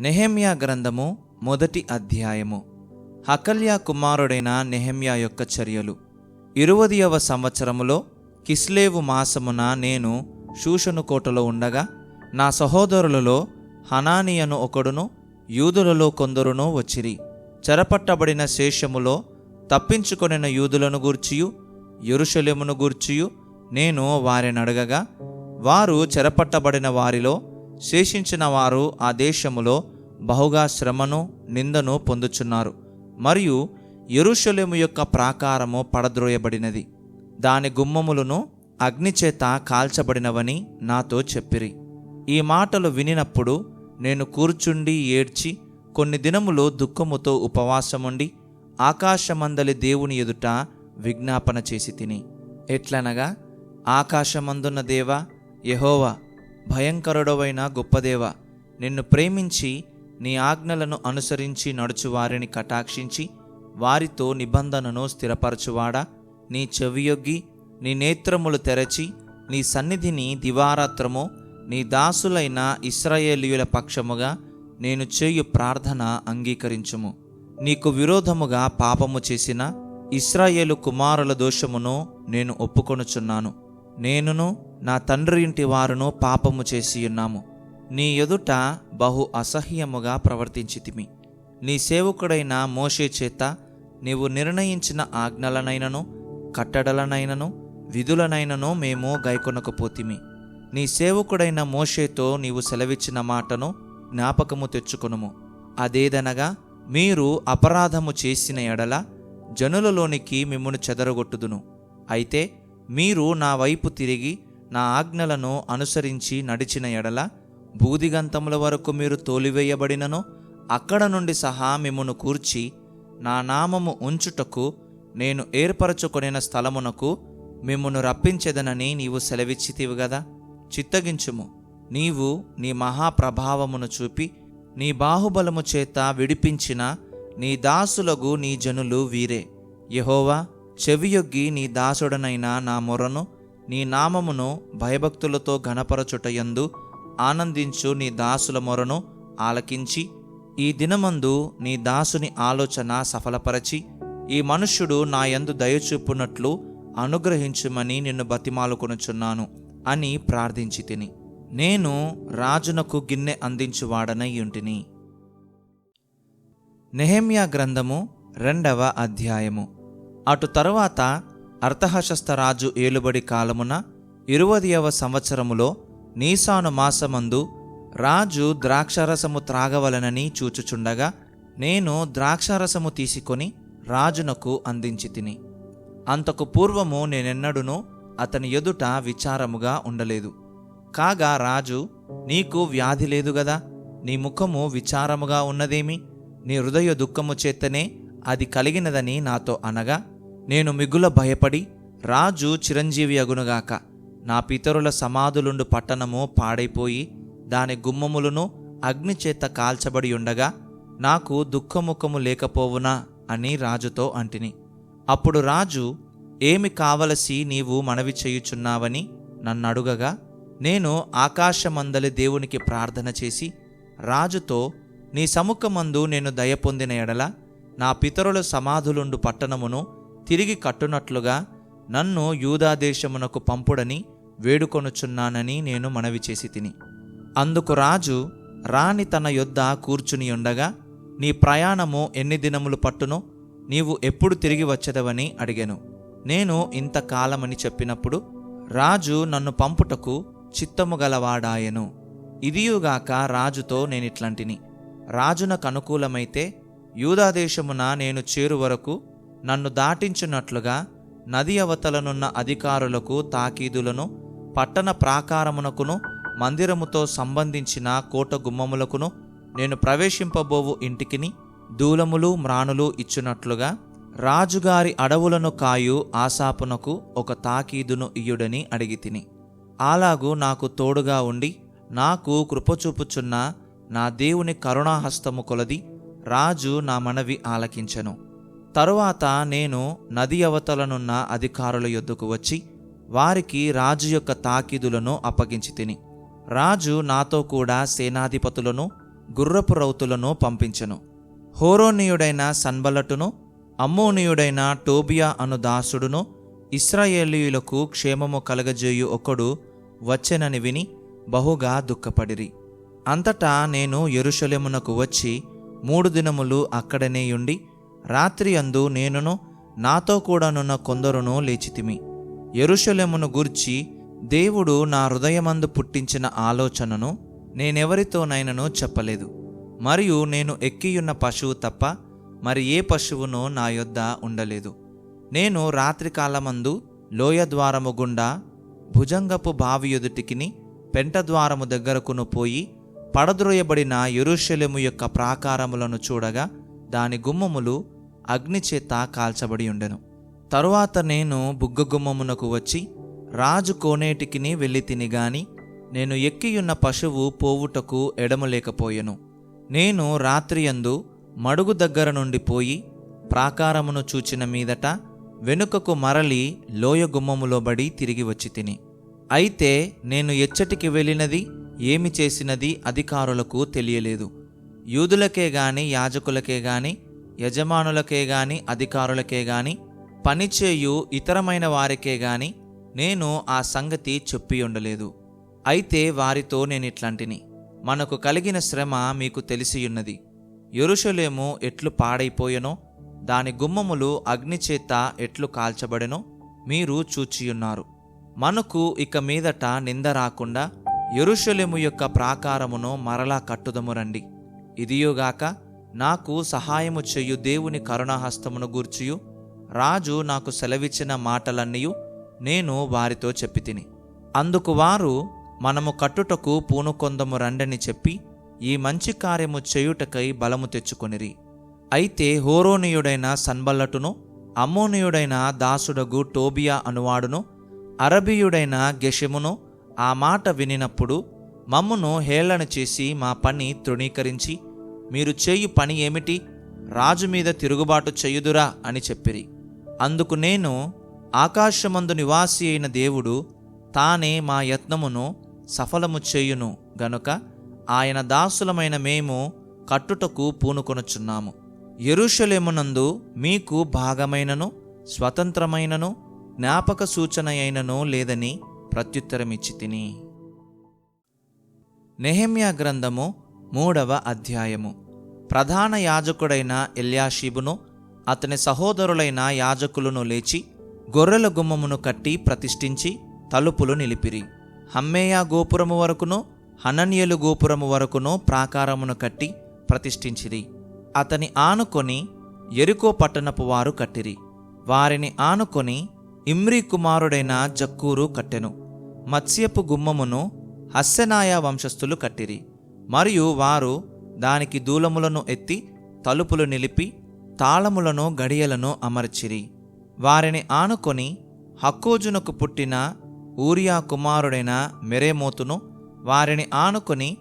నెహెమ్యా గ్రంథము మొదటి అధ్యాయము. హకల్యా కుమారుడైన నెహెమ్యా యొక్క చర్యలు. ఇరువదియవ సంవత్సరములో కిస్లేవు మాసమున నేను షూషను కోటలో ఉండగా నా సహోదరులలో హనానియను ఒకడును యూదులలో కొందరును వచ్చిరి. చెరపట్టబడిన శేషములో తప్పించుకొనిన యూదులను గూర్చియు యెరూషలేమును గూర్చియు నేను వారిని అడగగా వారు చెరపట్టబడిన వారిలో శేషించిన వారు ఆ దేశములో బహుగా శ్రమను నిందను పొందుచున్నారు. మరియు ఎరుషలేము యొక్క ప్రాకారము పడద్రోయబడినది. దాని గుమ్మములను అగ్నిచేత కాల్చబడినవని నాతో చెప్పిరి. ఈ మాటలు వినినప్పుడు నేను కూర్చుండి ఏడ్చి కొన్ని దినములు దుఃఖముతో ఉపవాసముండి ఆకాశమందలి దేవుని ఎదుట విజ్ఞాపన చేసి తిని. ఎట్లనగా ఆకాశమందున్న దేవా యహోవా భయంకరుడవైన గొప్పదేవ నిన్ను ప్రేమించి నీ ఆజ్ఞలను అనుసరించి నడుచువారిని కటాక్షించి వారితో నిబంధనను స్థిరపరచువాడా? నీ చెవియొగ్గి నీ నేత్రములు తెరచి నీ సన్నిధిని దివారాత్రము నీ దాసులైన ఇస్రాయేలీయుల పక్షముగా నేను చేయు ప్రార్థన అంగీకరించుము. నీకు విరోధముగా పాపము చేసిన ఇస్రాయేలు కుమారుల దోషమును నేను ఒప్పుకొనుచున్నాను. నేనును నా తండ్రి ఇంటి వారును పాపము చేసి ఉన్నాము. నీ ఎదుట బహు అసహ్యముగా ప్రవర్తించితిమి. నీ సేవకుడైన మోషే చేత నీవు నిర్ణయించిన ఆజ్ఞలనైనను కట్టడలనైనను విధులనైనను మేము గైకొనకపోతిమి. నీ సేవకుడైన మోషేతో నీవు సెలవిచ్చిన మాటను జ్ఞాపకము తెచ్చుకొనుము. అదేదనగా మీరు అపరాధము చేసిన ఎడల జనులలోనికి మిమ్మును చెదరగొట్టుదును. అయితే మీరు నా వైపు తిరిగి నా ఆజ్ఞలను అనుసరించి నడిచిన ఎడల బూదిగంతముల వరకు మీరు తోలివేయబడినను అక్కడ నుండి సహా మిమ్మును కూర్చి నా నామము ఉంచుటకు నేను ఏర్పరచుకొనిన స్థలమునకు మిమ్మును రప్పించెదనని నీవు సెలవిచ్చితివి గదా? చిత్తగించుము. నీవు నీ మహాప్రభావమును చూపి నీ బాహుబలము చేత విడిపించిన నీ దాసులగు నీ జనులు వీరే. యహోవా చెవియొగ్గి నీ దాసుడనైన నా మొరను నీ నామమును భయభక్తులతో ఘనపరచుటయందు ఆనందించు నీ దాసుల మొరను ఆలకించి ఈ దినమందు నీ దాసుని ఆలోచన సఫలపరచి ఈ మనుష్యుడు నా యందు దయచూపునట్లు అనుగ్రహించుమని నిన్ను బతిమాలుకొనుచున్నాను అని ప్రార్థించి తిని. నేను రాజునకు గిన్నె అందించువాడనై ఉంటిని నెహెమ్యా గ్రంథము రెండవ అధ్యాయము. అటు తరువాత అర్థహశస్త రాజు ఏలుబడి కాలమున ఇరువదియవ సంవత్సరములో నీసాను మాసమందు రాజు ద్రాక్షరసము త్రాగవలనని చూచుచుండగా నేను ద్రాక్షారసము తీసుకొని రాజునకు అందించి తిని. అంతకు పూర్వము నేనెన్నడునూ అతని ఎదుట విచారముగా ఉండలేదు. కాగా రాజు నీకు వ్యాధి లేదు గదా? నీ ముఖము విచారముగా ఉన్నదేమి? నీ హృదయ దుఃఖము చేతనే అది కలిగినదని నాతో అనగా నేను మిగుల భయపడి రాజు చిరంజీవి అగునుగాక. నా పితరుల సమాధులుండు పట్టణము పాడైపోయి దాని గుమ్మములను అగ్నిచేత కాల్చబడి ఉండగా నాకు దుఃఖముఖము లేకపోవునా అని రాజుతో అంటిని. అప్పుడు రాజు ఏమి కావలసి నీవు మనవి చేయుచున్నావని నన్నడుగగా నేను ఆకాశమందలి దేవునికి ప్రార్థన చేసి రాజుతో నీ సముఖమందు నేను దయ పొందిన ఎడల నా పితరుల సమాధులుండు పట్టణమును తిరిగి కట్టునట్లుగా నన్ను యూదాదేశమునకు పంపుడని వేడుకొనుచున్నానని నేను మనవి చేసి తిని. అందుకు రాజు రాణి తన యొద్ద కూర్చుని ఉండగా నీ ప్రయాణము ఎన్ని దినములు పట్టునో నీవు ఎప్పుడు తిరిగి వచ్చదవని అడిగాను. నేను ఇంతకాలమని చెప్పినప్పుడు రాజు నన్ను పంపుటకు చిత్తము గలవాడాయెను. ఇదియుగాక రాజుతో నేనిట్లాంటిని. రాజునకు అనుకూలమైతే యూదాదేశమున నేను చేరు వరకు నన్ను దాటించున్నట్లుగా నది అవతలనున్న అధికారులకు తాకీదులను పట్టణ ప్రాకారమునకును మందిరముతో సంబంధించిన కోట గుమ్మములకును నేను ప్రవేశింపబోవు ఇంటికిని దూలములు మ్రాణులు ఇచ్చునట్లుగా రాజుగారి అడవులను కాయు ఆశాపునకు ఒక తాకీదును ఇయ్యుడని అడిగి తిని అలాగు నాకు తోడుగా ఉండి నాకు కృపచూపుచున్న నా దేవుని కరుణాహస్తము కొలది రాజు నా మనవి ఆలకించెను. తరువాత నేను నది అవతలనున్న అధికారుల యొద్దకు వచ్చి వారికి రాజు యొక్క తాకీదులను అప్పగించి తిని రాజు నాతో కూడా సేనాధిపతులను గుర్రపు రౌతులను పంపించను. హోరోనీయుడైన సన్బలటును అమ్మోనీయుడైన టోబియా అను దాసుడును ఇస్రాయేలీయులకు క్షేమము కలగజేయు ఒకడు వచ్చెనని విని బహుగా దుఃఖపడిరి. అంతటా నేను యెరూషలేమునకు వచ్చి మూడు దినములు అక్కడనే ఉండి రాత్రి అందు నేనును నాతో కూడానున్న కొందరును లేచితిమి. ఎరుషలేమును గూర్చి దేవుడు నా హృదయమందు పుట్టించిన ఆలోచనను నేనెవరితోనైనను చెప్పలేదు. మరియు నేను ఎక్కియున్న పశువు తప్ప మరి ఏ పశువును నా యొద్ద ఉండలేదు. నేను రాత్రికాలమందు లోయ ద్వారము గుండా భుజంగపు బావి ఎదుటికిని పెంట ద్వారము దగ్గరకును పోయి పడద్రోయబడిన ఎరుషలేము యొక్క ప్రాకారములను చూడగా దాని గుమ్మములు అగ్నిచేత కాల్చబడి ఉండెను. తరువాత నేను బుగ్గ గుమ్మమునకు వచ్చి రాజు కోనేటికిని వెళ్ళి తిని గాని నేను ఎక్కియున్న పశువు పోవుటకు ఎడమలేకపోయెను నేను రాత్రియందు మడుగు దగ్గర నుండి పోయి ప్రాకారమును చూచిన మీదట వెనుకకు మరలి లోయ గుమ్మములో బడి తిరిగి వచ్చి తిని. అయితే నేను ఎచ్చటికి వెళ్ళినది ఏమి చేసినది అధికారులకు తెలియలేదు. యూదులకే గాని యాజకులకే గాని యజమానులకే గాని అధికారులకే గాని పనిచేయు ఇతరమైన వారికే గాని నేను ఆ సంగతి చెప్పి ఉండలేదు. అయితే వారితో నేను ఇట్లాంటిని. మనకు కలిగిన శ్రమ మీకు తెలిసియున్నది. ఎరుషలేము ఎట్లు పాడైపోయెనో దాని గుమ్మములు అగ్నిచేత ఎట్లు కాల్చబడెనో మీరు చూచియున్నారు. మనకు ఇక మీదట నింద రాకుండా ఎరుషలేము యొక్క ప్రాకారమును మరలా కట్టుదము రండి. ఇదియోగాక నాకు సహాయము చేయు దేవుని కరుణాహస్తమును గూర్చియు. రాజు నాకు సెలవిచ్చిన మాటలన్నీయు నేను వారితో చెప్పి తిని అందుకు వారు మనము కట్టుటకు పూనుకొందము రండని చెప్పి ఈ మంచి కార్యము చేయుటకై బలము తెచ్చుకొనిరి. అయితే హోరోనీయుడైన సన్బల్లటును అమ్మోనీయుడైన దాసుడగు టోబియా అనువాడును అరబీయుడైన గెషెమును ఆ మాట వినినప్పుడు మమ్మును హేళన చేసి మా పని తృణీకరించి మీరు చేయు పని ఏమిటి? రాజు మీద తిరుగుబాటు చేయుదురా అని చెప్పిరి. అందుకు నేను ఆకాశమందు నివాసి అయిన దేవుడు తానే మా యత్నమును సఫలము చేయును గనుక ఆయన దాసులమైన మేము కట్టుటకు పూనుకొనుచున్నాము. ఎరుషలేమునందు మీకు భాగమైనను స్వతంత్రమైనను జ్ఞాపక సూచన అయినను లేదని ప్రత్యుత్తరమిచ్చి తిని. నెహమ్యా గ్రంథము మూడవ అధ్యాయము. ప్రధాన యాజకుడైన ఎల్యాషీబును అతని సహోదరులైన యాజకులను లేచి గొర్రెల గుమ్మమును కట్టి ప్రతిష్ఠించి తలుపులు నిలిపిరి. హమ్మేయ గోపురము వరకును హనన్యలు గోపురము వరకును ప్రాకారమును కట్టి ప్రతిష్ఠించిరి. అతని ఆనుకొని ఎరుకో పట్టణపు వారు కట్టిరి. వారిని ఆనుకొని ఇమ్రీ కుమారుడైన జక్కూరు కట్టెను. మత్స్యపు గుమ్మమును హస్సెనాయ వంశస్థులు కట్టిరి. మరియు వారు దానికి దూలములను ఎత్తి తలుపులు నిలిపి తాళములను గడియలను అమర్చిరి. వారిని ఆనుకొని హక్కోజునకు పుట్టిన ఊరియా కుమారుడైన మెరేమోతును వారిని ఆనుకొని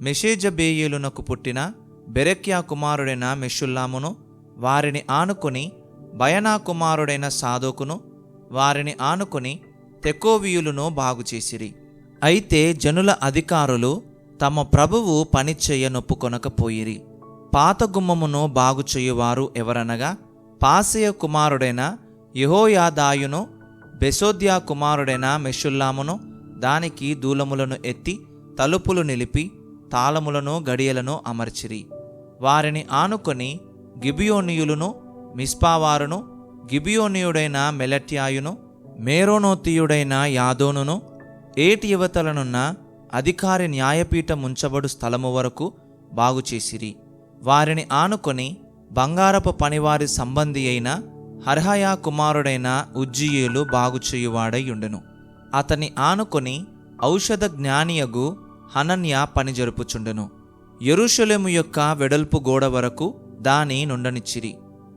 మెషేజబేయులునకు పుట్టిన బెరెక్యా కుమారుడైన మెషుల్లామును వారిని ఆనుకొని బయనా కుమారుడైన సాధోకును వారిని ఆనుకొని తెకోవీయులను బాగుచేసిరి. అయితే జనుల అధికారులు తమ ప్రభువు పని చేయనొప్పుకొనకపోయిరి పాత గుమ్మమును బాగు చేయువారు ఎవరనగా పాసియ కుమారుడైన యహోయాదాయును బెసోద్యా కుమారుడైన మెషుల్లామును దానికి దూలములను ఎత్తి తలుపులు నిలిపి తాళములను గడియలను అమర్చిరి. వారిని ఆనుకొని గిబియోనియులను మిస్పావారును గిబియోనియుడైన మెలట్యాయును మేరోనోతీయుడైన యాదోనును ఏటి యువతలనున్న అధికారి న్యాయపీఠం ఉంచబడు స్థలము వరకు బాగుచేసిరి వారిని ఆనుకొని బంగారపు పనివారి సంబంధి అయిన హర్హయా కుమారుడైన ఉజ్జియేలు బాగుచేయువాడై ఉండెను. అతని ఆనుకొని ఔషధ జ్ఞానియగు హనన్య పని జరుపుచుండెను. ఎరుషలేము యొక్క వెడల్పు గోడ వరకు దాని నుండనిచ్చిరి.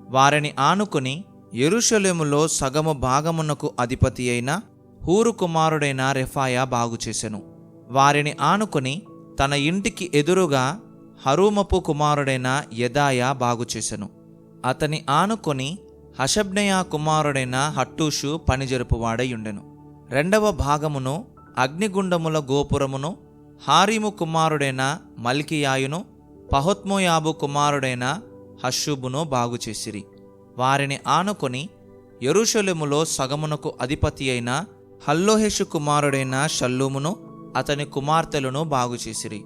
వారిని ఆనుకుని ఎరుషలేములో సగము భాగమునకు అధిపతి అయిన హూరు కుమారుడైన రెఫాయా బాగుచేసెను వారిని ఆనుకొని తన ఇంటికి ఎదురుగా హరూమపు కుమారుడైన యదాయ బాగుచేసెను అతని ఆనుకొని హషబ్నయా కుమారుడైన హట్టూషు పనిజరుపువాడై ఉండెను. రెండవ భాగమును అగ్నిగుండముల గోపురమును హారీము కుమారుడైన మల్కియాయును పహోత్మోయాబు కుమారుడైన హషుబును బాగుచేసిరి వారిని ఆనుకొని యెరూషలేములో సగమునకు అధిపతి అయిన హల్లోహేషు కుమారుడైన షల్లూమును అతని కుమార్తెలను బాగుచేసిరి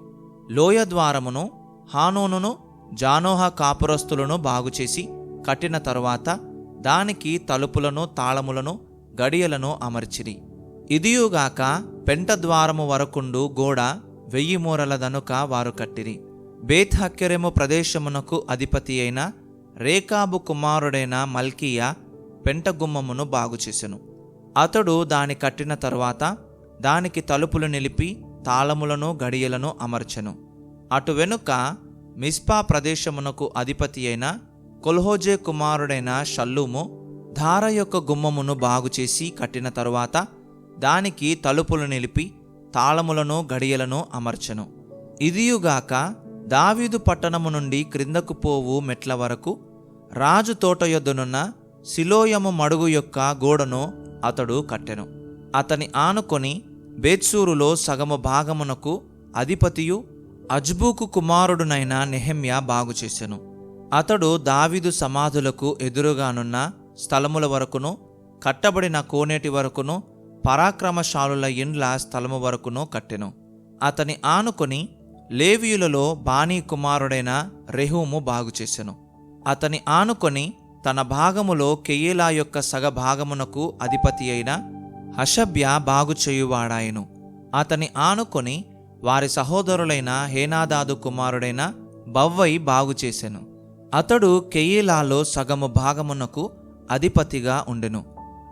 లోయ ద్వారమును హానోనును జానోహ కాపురస్తులను బాగుచేసి కట్టిన తరువాత దానికి తలుపులను తాళములను గడియలను అమర్చిరి. ఇదియుగాక పెంట ద్వారము వరకుండు గోడ వెయ్యి మూరలదనుక వారు కట్టిరి. బేత్హక్కెరెము ప్రదేశమునకు అధిపతి అయిన రేకాబు కుమారుడైన మల్కియా పెంట గుమ్మమును బాగుచేసెను అతడు దాని కట్టిన తరువాత దానికి తలుపులు నిలిపి తాళములను గడియలను అమర్చెను. అటు వెనుక మిస్పా ప్రదేశమునకు అధిపతి అయిన కొల్హోజే కుమారుడైన షల్లూము ధార యొక్క గుమ్మమును బాగుచేసి కట్టిన తరువాత దానికి తలుపులు నిలిపి తాళములను గడియలను అమర్చెను. ఇదియుగాక దావీదు పట్టణము నుండి క్రిందకు పోవు మెట్ల వరకు రాజు తోట యొద్దనున్న శిలోయము మడుగు యొక్క గోడను అతడు కట్టెను. అతని ఆనుకొని బేత్సూరులో సగము భాగమునకు అధిపతియు అజ్బూకు కుమారుడునైన నెహెమ్య బాగుచేసెను అతడు దావీదు సమాధులకు ఎదురుగానున్న స్థలముల వరకును కట్టబడిన కోనేటి వరకును పరాక్రమశాలుల ఇండ్ల స్థలము వరకును కట్టెను. అతని ఆనుకొని లేవియులలో బాణీ కుమారుడైన రెహూము బాగుచేసెను అతని ఆనుకొని తన భాగములో కెయేలా యొక్క సగ భాగమునకు అధిపతి అయిన హషభ్య బాగుచేయువాడాయను. అతని ఆనుకొని వారి సహోదరులైన హేనాదాదు కుమారుడైన బవ్వై బాగు చేసెను అతడు కెయిలాలో సగము భాగమునకు అధిపతిగా ఉండెను.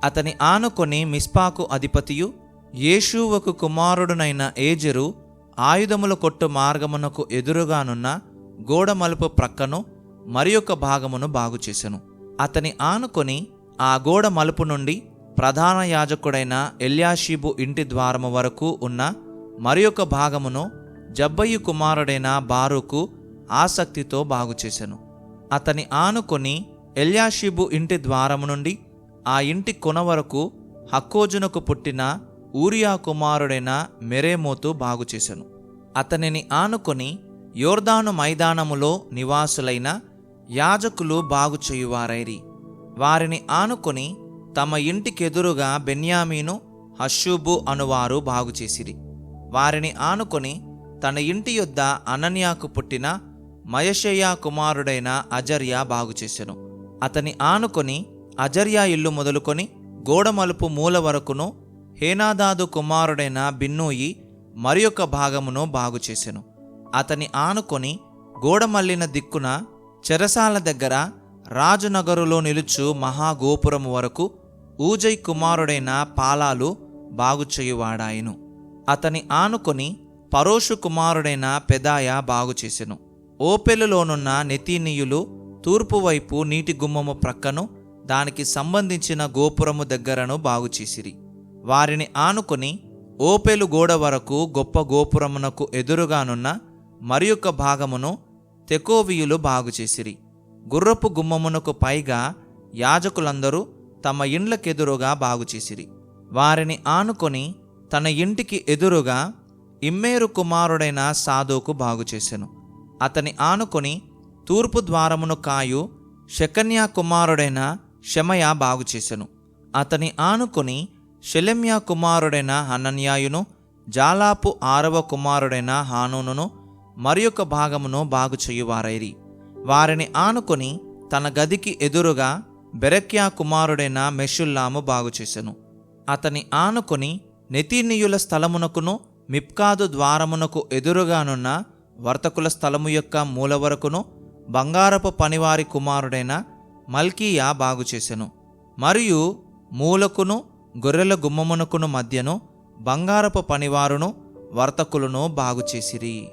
అతని ఆనుకొని మిస్పాకు అధిపతియు యేషూవకు కుమారుడునైన ఏజరు ఆయుధముల కొట్టు మార్గమునకు ఎదురుగానున్న గోడమలుపు ప్రక్కను మరి ఒక భాగమును బాగుచేసెను. అతని ఆనుకొని ఆ గోడ మలుపు నుండి ప్రధాన యాజకుడైన ఎల్యాషీబు ఇంటి ద్వారము వరకు ఉన్న మరి ఒక భాగమును జబ్బయ్య కుమారుడైన బారుకు ఆసక్తితో బాగుచేసెను. అతని ఆనుకొని ఎల్యాషీబు ఇంటి ద్వారము నుండి ఆ ఇంటి కొన వరకు హక్కోజునకు పుట్టిన ఊరియా కుమారుడైన మెరేమోతు బాగుచేసెను. అతనిని ఆనుకొని యోర్దాను మైదానములో నివాసులైన యాజకులు బాగు చేయువారైరి వారిని ఆనుకొని తమ ఇంటికెదురుగా బెన్యామీను హషూబు అనువారు బాగుచేసిరి. వారిని ఆనుకొని తన ఇంటి యొద్ద అనన్యాకు పుట్టిన మయషయ్య కుమారుడైన అజర్యా బాగుచేసెను. అతని ఆనుకొని అజర్యా ఇల్లు మొదలుకొని గోడమలుపు మూల వరకును హేనాదాదు కుమారుడైన బిన్నూయి మరి యొక్క భాగమును బాగుచేసెను. అతని ఆనుకొని గోడమల్లిన దిక్కున చెరసాల దగ్గర రాజునగరులో నిలుచు మహాగోపురము వరకు ఊజై కుమారుడైన పాలాలు బాగుచేయువాడాయను. అతని ఆనుకొని పరోషు కుమారుడైన పెదాయ బాగుచేసెను. ఓపెలులోనున్న నెతీనీయులు తూర్పు వైపు నీటి గుమ్మము ప్రక్కను దానికి సంబంధించిన గోపురము దగ్గరను బాగుచేసిరి. వారిని ఆనుకొని ఓపెలు గోడ వరకు గొప్ప గోపురమునకు ఎదురుగానున్న మరి యొక్క భాగమును తెకోవియులు బాగుచేసిరి. గుర్రపు గుమ్మమునకు పైగా యాజకులందరూ తమ ఇండ్లకెదురుగా బాగుచేసిరి. వారిని ఆనుకొని తన ఇంటికి ఎదురుగా ఇమ్మేరు కుమారుడైన సాధోకు బాగుచేసెను. అతని ఆనుకొని తూర్పు ద్వారమును కాయు శకన్యా కుమారుడైన షమయ బాగుచేసెను. అతని ఆనుకొని షెలెమ్యా కుమారుడైన హనన్యాయును జాలాపు ఆరవ కుమారుడైన హానూనును మరి భాగమును బాగుచేయువారైరి. వారిని ఆనుకొని తన గదికి ఎదురుగా బెరక్యా కుమారుడైన మెషుల్లాము బాగుచేసెను. అతని ఆనుకొని నెతీనీయుల స్థలమునకును మిప్కాదు ద్వారమునకు ఎదురుగానున్న వర్తకుల స్థలము యొక్క మూల వరకును బంగారపు పనివారి కుమారుడైన మల్కీయా బాగుచేసెను. మరియు మూలకును గొర్రెల గుమ్మమునకును మధ్యను బంగారపు పనివారును వర్తకులను బాగుచేసిరి.